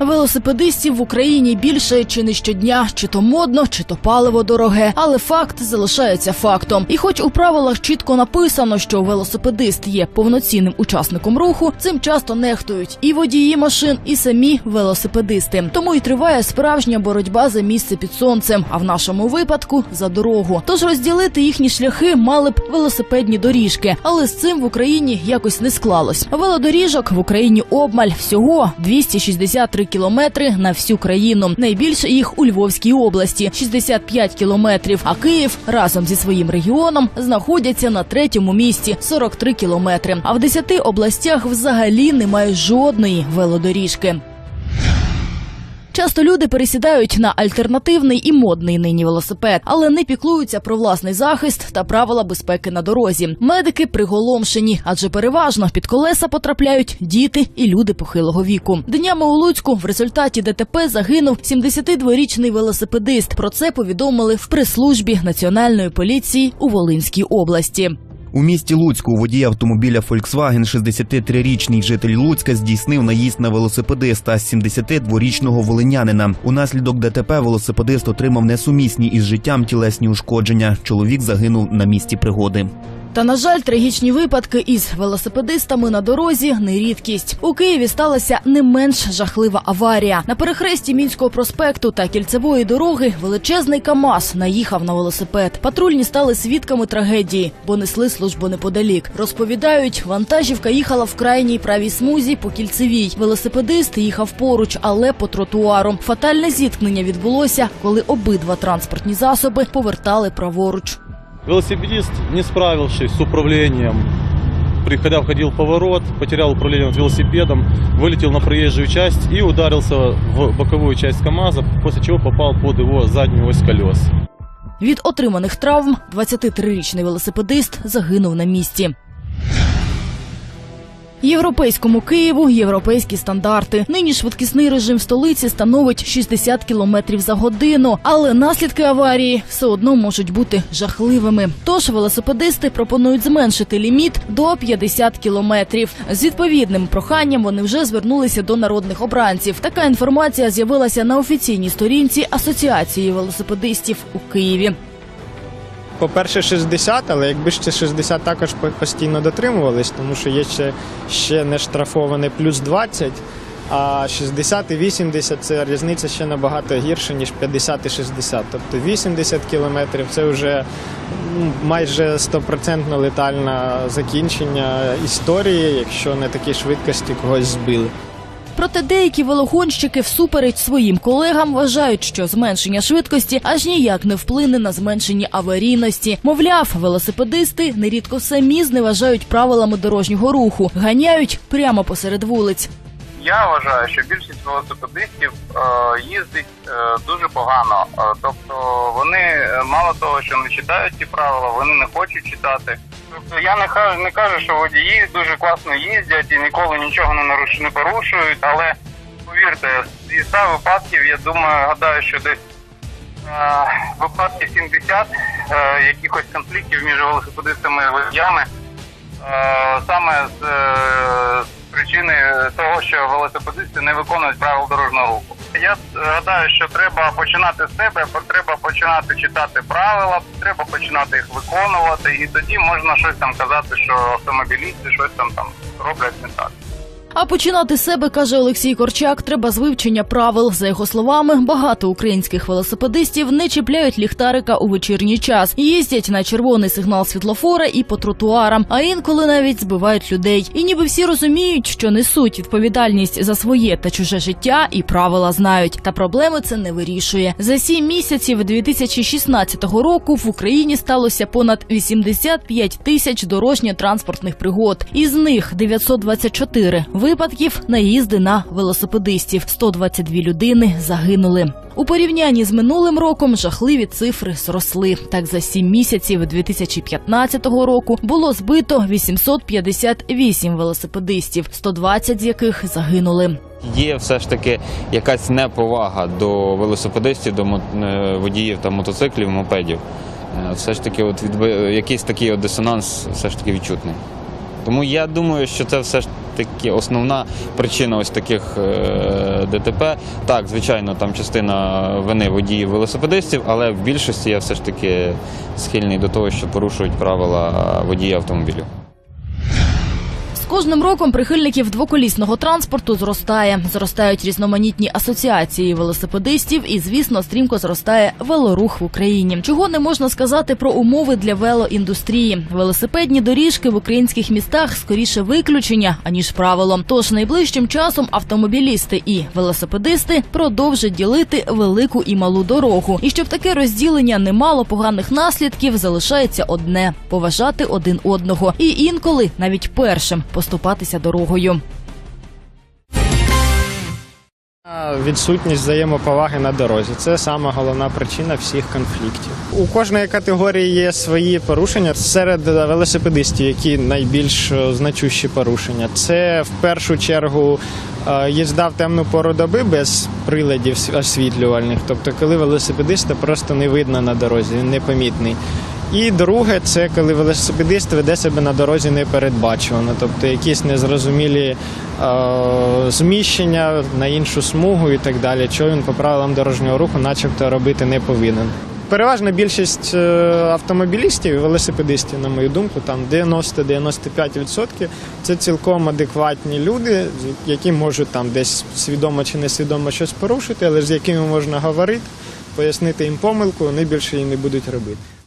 Велосипедистів в Україні більше чи не щодня, чи то модно, чи то паливо дороге. Але факт залишається фактом. І хоч у правилах чітко написано, що велосипедист є повноцінним учасником руху, цим часто нехтують і водії машин, і самі велосипедисти. Тому і триває справжня боротьба за місце під сонцем, а в нашому випадку за дорогу. Тож розділити їхні шляхи мали б велосипедні доріжки, але з цим в Україні якось не склалось. Велодоріжок в Україні обмаль всього 263 кілометри на всю країну. Найбільше їх у Львовській області 65 кілометрів. А Київ разом зі своїм регіоном знаходяться на третьому місці 43 кілометри. А в 10 областях взагалі немає жодної велодоріжки. Часто люди пересідають на альтернативний і модний нині велосипед, але не піклуються про власний захист та правила безпеки на дорозі. Медики приголомшені, адже переважно під колеса потрапляють діти і люди похилого віку. Днями у Луцьку в результаті ДТП загинув 72-річний велосипедист. Про це повідомили в прес-службі національної поліції у Волинській області. У місті Луцьку водій автомобіля Volkswagen 63-річний житель Луцька здійснив наїзд на велосипедиста 72-річного волинянина. Унаслідок ДТП велосипедист отримав несумісні із життям тілесні ушкодження. Чоловік загинув на місці пригоди. Та на жаль, трагічні випадки із велосипедистами на дорозі не рідкість. У Києві сталася не менш жахлива аварія. На перехресті мінського проспекту та кільцевої дороги величезний КАМАЗ наїхав на велосипед. Патрульні стали свідками трагедії, бо несли службу неподалік. Розповідають, вантажівка їхала в крайній правій смузі по кільцевій. Велосипедист їхав поруч, але по тротуару. Фатальне зіткнення відбулося, коли обидва транспортні засоби повертали праворуч. Велосипедист, не справившись с управлением, приходя входил в поворот, потерял управление над велосипедом, вылетел на проезжую часть и ударился в боковую часть КАМАЗа, после чего попал под его заднюю ось колес. Від отриманих травм 23-річний велосипедист загинув на місці. Європейському Києву європейські стандарти. Нині швидкісний режим столиці становить 60 км за годину, але наслідки аварії все одно можуть бути жахливими. Тож велосипедисти пропонують зменшити ліміт до 50 кілометрів. З відповідним проханням вони вже звернулися до народних обранців. Така інформація з'явилася на офіційній сторінці Асоціації велосипедистів у Києві. По-перше, 60, але якби ще 60 також постійно дотримувались, тому що є ще, ще не штрафоване плюс 20, а 60 і 80 це різниця ще набагато гірша, ніж 50 і 60. Тобто 80 кілометрів це вже майже 100% летальне закінчення історії, якщо на такій швидкості когось збили. Проте деякі велогонщики всупереч своїм колегам вважають, що зменшення швидкості аж ніяк не вплине на зменшення аварійності. Мовляв, велосипедисти нерідко самі зневажають правилами дорожнього руху, ганяють прямо посеред вулиць. Я вважаю, що більшість велосипедистів е, їздить е, дуже погано. Е, тобто вони е, мало того, що не читають ці правила, вони не хочуть читати. Тобто я не кажу, не кажу, що водії дуже класно їздять і ніколи нічого не наруш, не порушують, але повірте, зі 100 випадків, я думаю, гадаю, що десь е, випадків 70 е, якихось конфліктів між велосипедистами і водіями Е, саме з, е, з причини того, що велосипедисти не виконують правил дорожнього руху. Я гадаю, що треба починати з себе, треба починати читати правила, треба починати їх виконувати, і тоді можна щось там казати, що автомобілісти щось там там роблять не так. А починати себе, каже Олексій Корчак, треба з вивчення правил. За його словами, багато українських велосипедистів не чіпляють ліхтарика у вечірній час, їздять на червоний сигнал світлофора і по тротуарам, а інколи навіть збивають людей. І ніби всі розуміють, що несуть відповідальність за своє та чуже життя і правила знають. Та проблеми це не вирішує. За сім місяців 2016 року в Україні сталося понад 85 тисяч дорожньо-транспортних пригод. Із них 924 випадків наїзди на велосипедистів. 122 людини загинули. У порівнянні з минулим роком жахливі цифри зросли. Так за сім місяців 2015 року було збито 858 велосипедистів, 120 з яких загинули. Є все ж таки якась неповага до велосипедистів, до е, водіїв та мотоциклів, мопедів. Е, Все ж таки, от відби... якийсь такий от дисонанс все ж таки відчутний. Тому я думаю, що це все ж таки основна причина ось таких е, ДТП. Так, звичайно, там частина вини водіїв велосипедистів, але в більшості я все ж таки схильний до того, що порушують правила водії автомобілів. Кожним роком прихильників двоколісного транспорту зростає. Зростають різноманітні асоціації велосипедистів і, звісно, стрімко зростає велорух в Україні. Чого не можна сказати про умови для велоіндустрії. Велосипедні доріжки в українських містах скоріше виключення аніж правило. Тож найближчим часом автомобілісти і велосипедисти продовжать ділити велику і малу дорогу. І щоб таке розділення не мало поганих наслідків, залишається одне поважати один одного і інколи навіть першим поступатися дорогою. Відсутність взаємоповаги на дорозі це сама головна причина всіх конфліктів. У кожної категорії є свої порушення. Серед велосипедистів, які найбільш е, значущі порушення, це в першу чергу е, їзда в темну пору доби без приладів освітлювальних, тобто коли велосипедиста просто не видно на дорозі, він непомітний. І друге, це коли велосипедист веде себе на дорозі непередбачувано, тобто якісь незрозумілі е, зміщення на іншу смугу і так далі, що він по правилам дорожнього руху, начебто, робити не повинен. Переважна більшість е, автомобілістів і велосипедистів, на мою думку, там 90-95% це цілком адекватні люди, які можуть там десь свідомо чи несвідомо щось порушити, але з якими можна говорити, пояснити їм помилку, вони більше її не будуть робити.